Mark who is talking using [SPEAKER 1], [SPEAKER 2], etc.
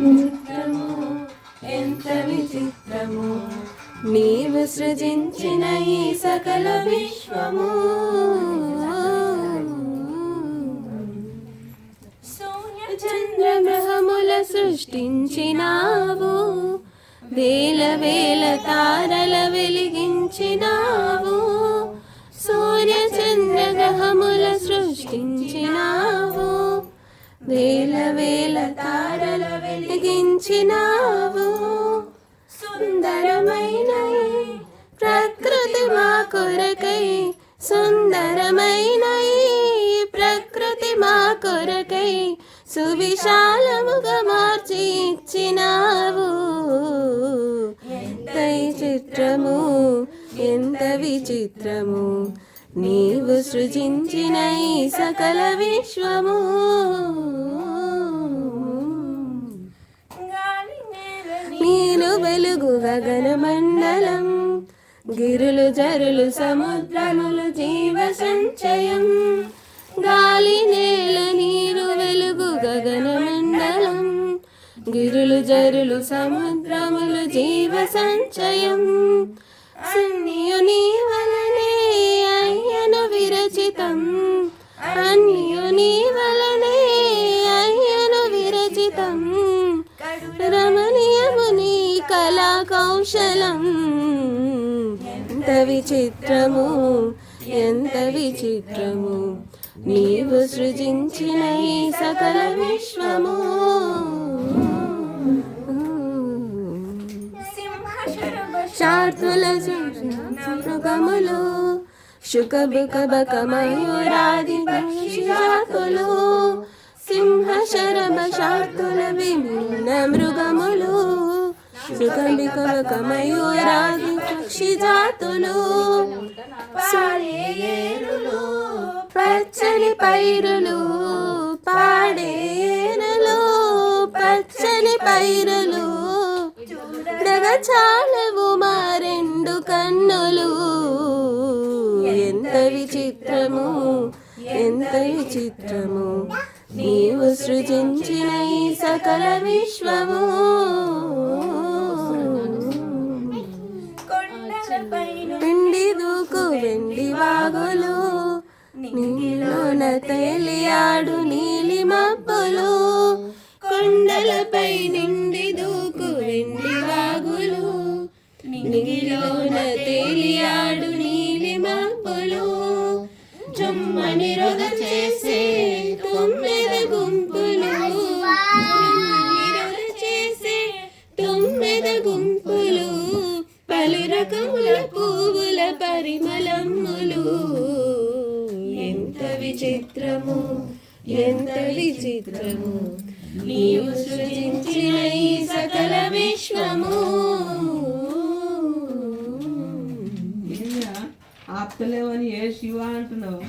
[SPEAKER 1] చిత్రము ఎంత విచిత్రము. నీవు సృజించిన ఈ సకల విశ్వము. సూర్య చంద్ర గ్రహముల సృష్టించినావు. వేల వేల తారల వెలిగించినావు. సూర్య చంద్ర గ్రహముల సృష్టించినావు. వేల వేల తారల వెలిగించినావు సుందరమైన ప్రకృతి మా కొరకై సుందరమైన ప్రకృతి మా కొరకై సువిశాలముగా మార్చి ఇచ్చినావు. ఎంత చిత్రము ఎంత విచిత్రము నీవు సృజించిన ఈ సకల విశ్వము. నీరు వెలుగు గగన మండలం. గిరులు జరులు సముద్రములు జీవ సంచయం. గాలి నేల నీరు వెలుగు గగన మండలం. గిరులు జరులు సముద్రములు జీవ సంచయం. కౌశలం. ఎంత విచిత్రము ఎంత విచిత్రము. నీవు సృజించిన ఈ సకల విశ్వము. శార్దుల మృగములు శుకబుక బక మయూరాది సింహ శరభ శార్తుల విభిన్న మృగ శుకబిక మయూరాది పక్షి జాతులు పచ్చని పైరులు పాడేరులు పచ్చని పైరులు చాలవు మా రెండు కన్నులు. ఎంత విచిత్రము ఎంత విచిత్రము నీవు సృజించిన ఈ సకల విశ్వము. తేలియాడు నీలి మబ్బులు. కొండలపై నిండి దూకు వెండి వాగులు. నిగిలోన తేలియాడు నీలి మబ్బులు. చుమ్మని రొగ చేసే తొమ్మిద గుంపులు. చేసే తొమ్మిద గుంపులు. పలు రకముల పువ్వుల పరిమళములు. విచిత్రము? ఎంత విచిత్రము? నీవు సృజించిన ఈ సకల విశ్వము.
[SPEAKER 2] ఆప్తలేవని ఏ శివ అంటున్నావు?